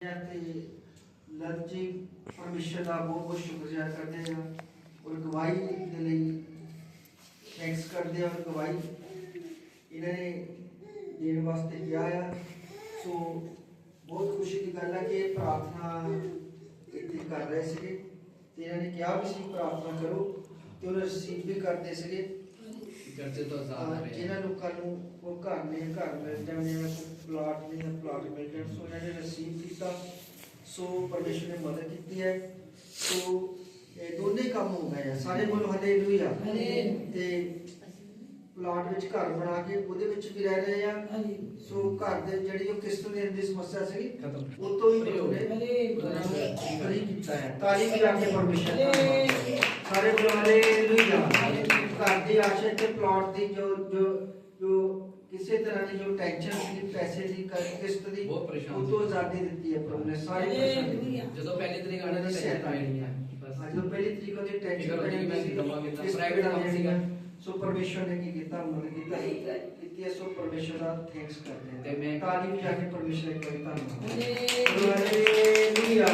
ਤੇ ਲਵ ਜੀ ਪਰਮੇਸ਼ਰ ਦਾ ਬਹੁਤ ਬਹੁਤ ਸ਼ੁਕਰੀਆ ਕਰਦੇ ਹਾਂ ਔਰ ਗਵਾਹੀ ਦੇ ਲਈ ਥੈਂਕਸ ਕਰਦੇ ਹਾਂ ਔਰ ਗਵਾਹੀ ਇਹਨਾਂ ਨੇ ਦੇਣ ਵਾਸਤੇ ਕਿਹਾ ਆ। ਸੋ ਬਹੁਤ ਖੁਸ਼ੀ ਦੀ ਗੱਲ ਹੈ ਕਿ ਇਹ ਪ੍ਰਾਰਥਨਾ ਇੱਥੇ ਕਰ ਰਹੇ ਸੀਗੇ ਤੇ ਇਹਨਾਂ ਨੇ ਕਿਹਾ ਵੀ ਸੀ ਪ੍ਰਾਰਥਨਾ ਕਰੋ ਤੇ ਉਹ ਰਿਸੀਵ ਵੀ ਕਰਦੇ ਸੀਗੇ। ਚਰਚੇ ਤੋਂ ਆਜ਼ਾਦ ਰਹੇ। ਜਿਹਨਾਂ ਲੋਕਾਂ ਨੂੰ ਉਹ ਘਰ ਨੇ ਘਰ ਮਿਲ ਜਾਣ ਜਾਂ ਕੋਈ ਪਲਾਟ ਨੇ ਪਲਾਟ ਮਿਲ ਜਾਣ ਸੋ ਇਹਨਾਂ ਨੇ ਰਿਸੀਵ ਕੀਤਾ ਸੋ ਪਰਮੇਸ਼ਰ ਨੇ ਮਦਦ ਕੀਤੀ ਹੈ। ਸੋ ਇਹ ਦੋਨੇ ਕੰਮ ਹੋ ਗਏ ਆ। ਸਾਰੇ ਬੋਲੋ ਹਾਲੇਲੂਇਆ ਤੇ ਪਲਾਟ ਵਿੱਚ ਘਰ ਬਣਾ ਕੇ ਉਹਦੇ ਵਿੱਚ ਵੀ ਰਹਿ ਰਹੇ ਆ। ਸੋ ਘਰ ਦੇ ਜਿਹੜੀ ਉਹ ਕਿਸ਼ਤ ਦੇਣ ਦੀ ਸਮੱਸਿਆ ਸੀ ਖਤਮ। ਉਹ ਤੋਂ ਵੀ ਹੋ ਗਏ। ਉਹਨੇ ਫਰੀ ਕੀਤਾ ਹੈ। ਤਾਰੀਫ ਕਰਕੇ ਪਰਮੇਸ਼ਰ ਦਾ ਧੰਨਵਾਦ। ਸਾਰੇ ਬੋਲੋ ਹਾਲੇਲੂਇਆ ਘਰ ਦੀ ਆਸ਼ਾ ਤੇ ਪਲਾਟ ਦੀ ਜੋ ਜੋ ਜੋ ਕਿਸੇ ਤਰ੍ਹਾਂ ਦੀ ਜੋ ਟੈਨਸ਼ਨ ਸੀ ਪੈਸੇ ਦੀ ਕ- ਕਿਸ਼ਤ ਦੀ ਬਹੁਤ ਪਰੇਸ਼ਾਨ ਉਹ ਤੋਂ ਆਜ਼ਾਦੀ ਦਿੱਤੀ ਹੈ ਪ੍ਰਭੂ ਨੇ ਸਾਰੇ ਪਰੇਸ਼ਾਨ ਕੀਤੀ। ਜਦੋਂ ਪਹਿਲੀ ਤਰੀਕ ਆਣੇ ਉਹਨਾਂ ਦੀ ਦੀ ਸਹਾਇਤਾ ਸਹਾਇਤਾ ਮਿਲਣੀ ਮਿਲਣੀ ਹੈ ਹੈ ਬਸ ਅੱਜ ਤੋਂ ਪਹਿਲੀ ਤਰੀਕ ਉਹਦੀ ਫਿਕਰ ਟੈਨਸ਼ਨ ਹੁੰਦੀ ਕਿ ਮੈਂ ਸੀ ਦਵਾਂ ਕਿੱਦਾਂ, ਕਿਸ private ਤਰ੍ਹਾਂ ਕੰਮ ਦੀ ਸੀਗਾ। ਸੋ ਪਰਮੇਸ਼ਰ ਨੇ ਕੀ ਕੀਤਾ ਮਦਦ ਕੀਤਾ ਕੀਤੀ ਹੈ ਸੋ ਪਰਮੇਸ਼ਰ ਦਾ ਥੈਂਕਸ ਕਰਦੇ ਹਾਂ ਤੇ ਮੈਂ- ਤਾਰੀਫ ਜਾ ਕੇ ਪਰਮੇਸ਼ਰ ਇੱਕ ਵਾਰੀ ਧੰਨਵਾਦ ਹਾਲੇ ਹਾਲੇਲੂਇਆ